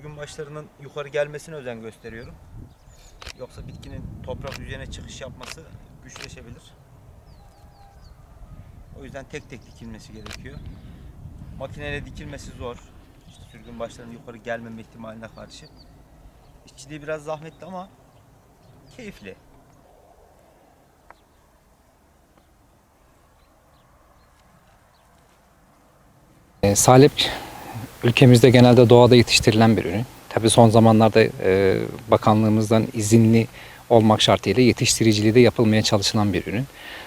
sürgün başlarının yukarı gelmesine özen gösteriyorum. Yoksa bitkinin toprak yüzeyine çıkış yapması güçleşebilir. O yüzden tek tek dikilmesi gerekiyor. Makineyle dikilmesi zor. İşte sürgün başlarının yukarı gelmeme ihtimaline karşı. İşçiliği biraz zahmetli ama keyifli. E, salep ülkemizde genelde doğada yetiştirilen bir ürün. Tabii son zamanlarda e, bakanlığımızdan izinli olmak şartıyla yetiştiriciliği de yapılmaya çalışılan bir ürün.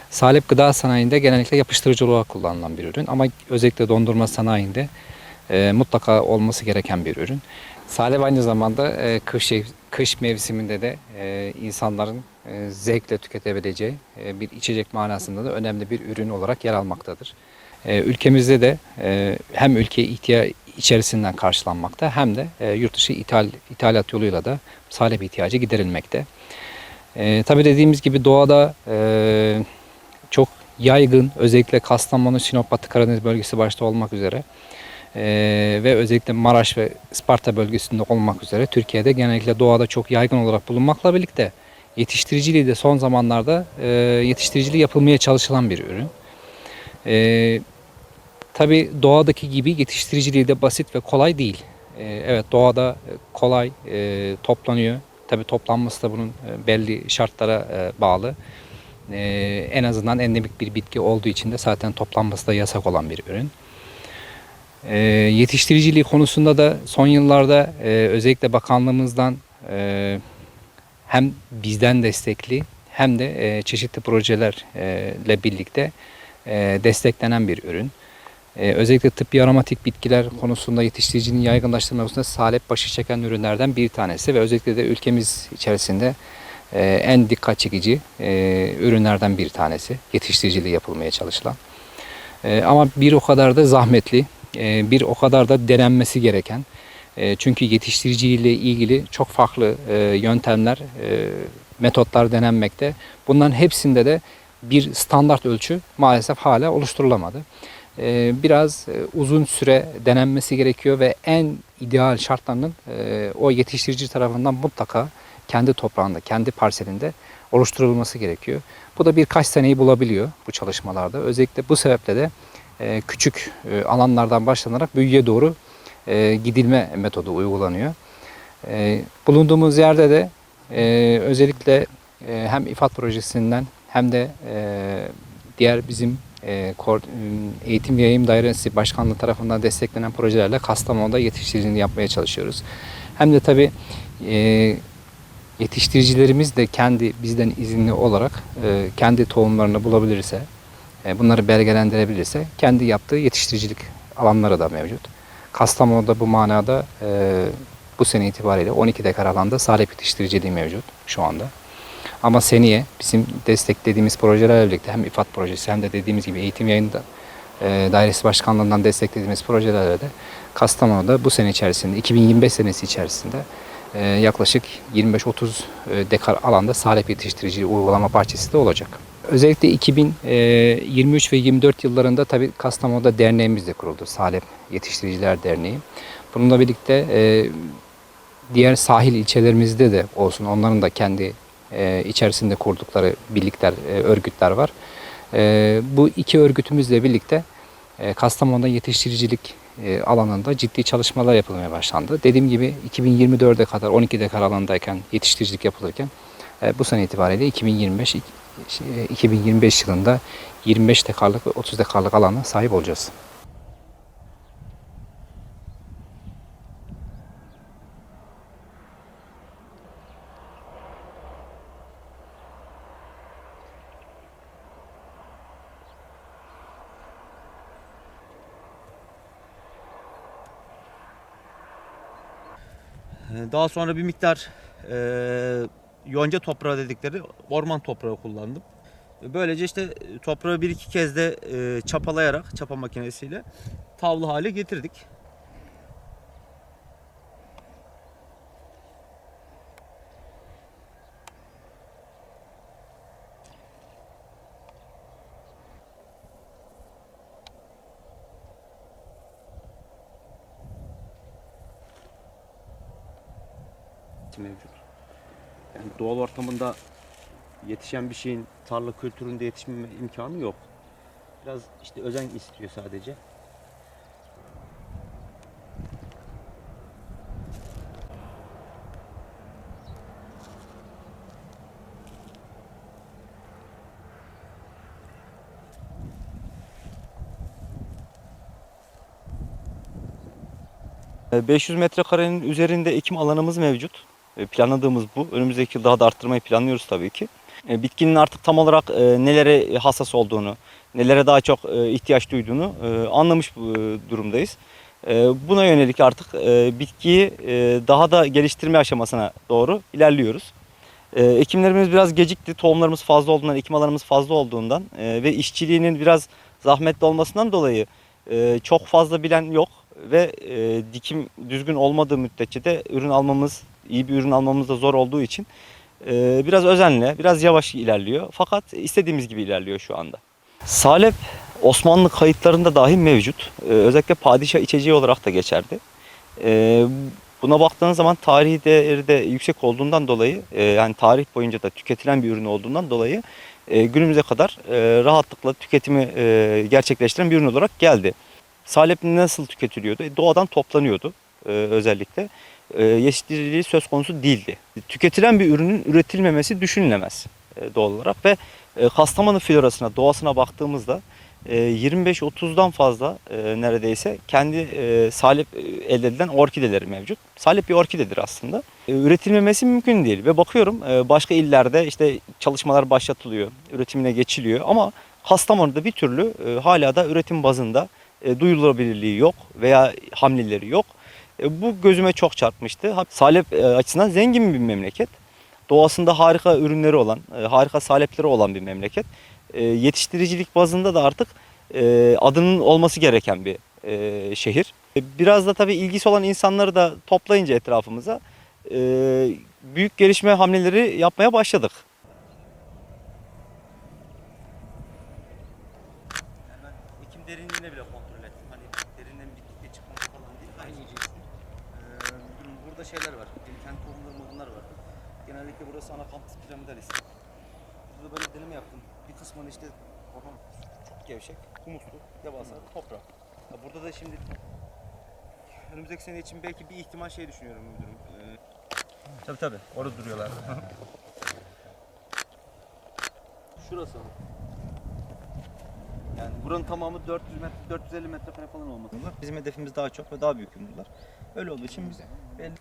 Salep gıda sanayinde genellikle yapıştırıcı olarak kullanılan bir ürün ama özellikle dondurma sanayinde e, mutlaka olması gereken bir ürün. Salep aynı zamanda e, kış kış mevsiminde de e, insanların e, zevkle tüketebileceği e, bir içecek manasında da önemli bir ürün olarak yer almaktadır. E, ülkemizde de e, hem ülke ihtiyaç içerisinden karşılanmakta hem de e, yurt dışı ithal, ithalat yoluyla da salep ihtiyacı giderilmekte. E, tabii dediğimiz gibi doğada e, çok yaygın özellikle Kastamonu, Sinop, Batı Karadeniz bölgesi başta olmak üzere e, ve özellikle Maraş ve Sparta bölgesinde olmak üzere Türkiye'de genellikle doğada çok yaygın olarak bulunmakla birlikte yetiştiriciliği de son zamanlarda e, yetiştiriciliği yapılmaya çalışılan bir ürün. E, Tabi doğadaki gibi yetiştiriciliği de basit ve kolay değil. Ee, evet doğada e, kolay e, toplanıyor. Tabi toplanması da bunun e, belli şartlara bağlı. E, en azından endemik bir bitki olduğu için de zaten toplanması da yasak olan bir ürün. E, yetiştiriciliği konusunda da son yıllarda özellikle bakanlığımızdan hem bizden destekli hem de çeşitli projelerle birlikte desteklenen bir ürün. Ee, özellikle tıbbi aromatik bitkiler konusunda yetiştiricinin yaygınlaştırma konusunda salep başı çeken ürünlerden bir tanesi ve özellikle de ülkemiz içerisinde e, en dikkat çekici e, ürünlerden bir tanesi yetiştiriciliği yapılmaya çalışılan. E, ama bir o kadar da zahmetli, e, bir o kadar da denenmesi gereken. E, çünkü yetiştiriciliğiyle ilgili çok farklı e, yöntemler, e, metotlar denenmekte. Bunların hepsinde de bir standart ölçü maalesef hala oluşturulamadı. Ee, biraz e, uzun süre denenmesi gerekiyor ve en ideal şartlarının e, o yetiştirici tarafından mutlaka kendi toprağında, kendi parselinde oluşturulması gerekiyor. Bu da birkaç seneyi bulabiliyor bu çalışmalarda. Özellikle bu sebeple de e, küçük alanlardan başlanarak büyüye doğru gidilme metodu uygulanıyor. Bulunduğumuz yerde de özellikle hem İFAD projesinden hem de diğer bizim e, Eğitim Yayım Dairesi Başkanlığı tarafından desteklenen projelerle Kastamonu'da yetiştiriciliğini yapmaya çalışıyoruz. Hem de tabii e, yetiştiricilerimiz de kendi bizden izinli olarak e, kendi tohumlarını bulabilirse, bunları belgelendirebilirse kendi yaptığı yetiştiricilik alanları da mevcut. Kastamonu'da bu manada bu sene itibariyle 12 dekar alanda salep yetiştiriciliği mevcut şu anda. Ama seneye bizim desteklediğimiz projelerle birlikte hem İFAD projesi hem de dediğimiz gibi eğitim yayında e, dairesi başkanlığından desteklediğimiz projelerle de Kastamonu'da bu sene içerisinde 2025 senesi içerisinde e, yaklaşık 25-30 e, dekar alanda salep yetiştirici uygulama bahçesi de olacak. Özellikle 2023 ve 24 yıllarında tabii Kastamonu'da derneğimiz de kuruldu. Salep Yetiştiriciler Derneği. Bununla birlikte diğer sahil ilçelerimizde de olsun onların da kendi e, içerisinde kurdukları birlikler, e, örgütler var. E, bu iki örgütümüzle birlikte e, Kastamonu'da yetiştiricilik alanında ciddi çalışmalar yapılmaya başlandı. Dediğim gibi 2024'e kadar 12 dekar alandayken yetiştiricilik yapılırken bu sene itibariyle 2025 2025 yılında 25 dekarlık ve 30 dekarlık alana sahip olacağız. Daha sonra bir miktar e, yonca toprağı dedikleri orman toprağı kullandım. Böylece işte toprağı bir iki kez de e, çapalayarak çapa makinesiyle tavlı hale getirdik. Mevcut. Yani doğal ortamında yetişen bir şeyin tarla kültüründe yetişme imkanı yok. Biraz işte özen istiyor sadece. E, 500 metrekarenin üzerinde ekim alanımız mevcut. E, Planladığımız bu. Önümüzdeki yıl daha da arttırmayı planlıyoruz tabii ki. E, Bitkinin artık tam olarak e, nelere hassas olduğunu, nelere daha çok ihtiyaç duyduğunu anlamış durumdayız. Buna yönelik artık bitkiyi daha da geliştirme aşamasına doğru ilerliyoruz. Ekimlerimiz biraz gecikti. Tohumlarımız fazla olduğundan, ekim alanımız fazla olduğundan ve işçiliğinin biraz zahmetli olmasından dolayı çok fazla bilen yok ve dikim düzgün olmadığı müddetçe de ürün almamız, iyi bir ürün almamız da zor olduğu için e, biraz özenle, biraz yavaş ilerliyor. Fakat istediğimiz gibi ilerliyor şu anda. Salep Osmanlı kayıtlarında dahi mevcut. E, özellikle padişah içeceği olarak da geçerdi. E, buna baktığınız zaman tarihi değeri de yüksek olduğundan dolayı, e, yani tarih boyunca da tüketilen bir ürün olduğundan dolayı e, günümüze kadar e, rahatlıkla tüketimi e, gerçekleştiren bir ürün olarak geldi. Salep nasıl tüketiliyordu? E, Doğadan toplanıyordu e, özellikle. Yetiştiriciliği söz konusu değildi. Tüketilen bir ürünün üretilmemesi düşünülemez e, doğal olarak ve e, Kastamonu florasına, doğasına baktığımızda e, 25-30'dan fazla e, neredeyse kendi salep elde edilen orkideleri mevcut. Salep bir orkidedir aslında. Üretilmemesi mümkün değil ve bakıyorum başka illerde işte çalışmalar başlatılıyor, üretimine geçiliyor ama Kastamonu'da bir türlü hala da üretim bazında duyulabilirliği yok veya hamleleri yok. E, bu gözüme çok çarpmıştı. Salep e, açısından zengin bir memleket. Doğasında harika ürünleri olan, e, harika salepleri olan bir memleket. Yetiştiricilik bazında da artık adının olması gereken bir şehir. Biraz da tabii ilgisi olan insanları da toplayınca etrafımıza büyük gelişme hamleleri yapmaya başladık. ben ekim derinliğine bile kontrol ettim. Hani derinden bittikçe çıkması falan değil. Aynı cinsin. Ee, burada şeyler var. Kendi tohumları bunlar var. Genellikle burası piramidalis. Burada böyle deneme yaptım. Bir kısmını işte çok gevşek, humuslu, devasa toprak. Ya burada da şimdi önümüzdeki sene için belki bir ihtimal şey düşünüyorum müdürüm. Ee, tabii tabii. Orada duruyorlar. Şurası. Yani buranın tamamı 400 metre, 450 metrekare falan olması. Bizim hedefimiz daha çok ve daha büyük ürünler. Öyle olduğu için bize belli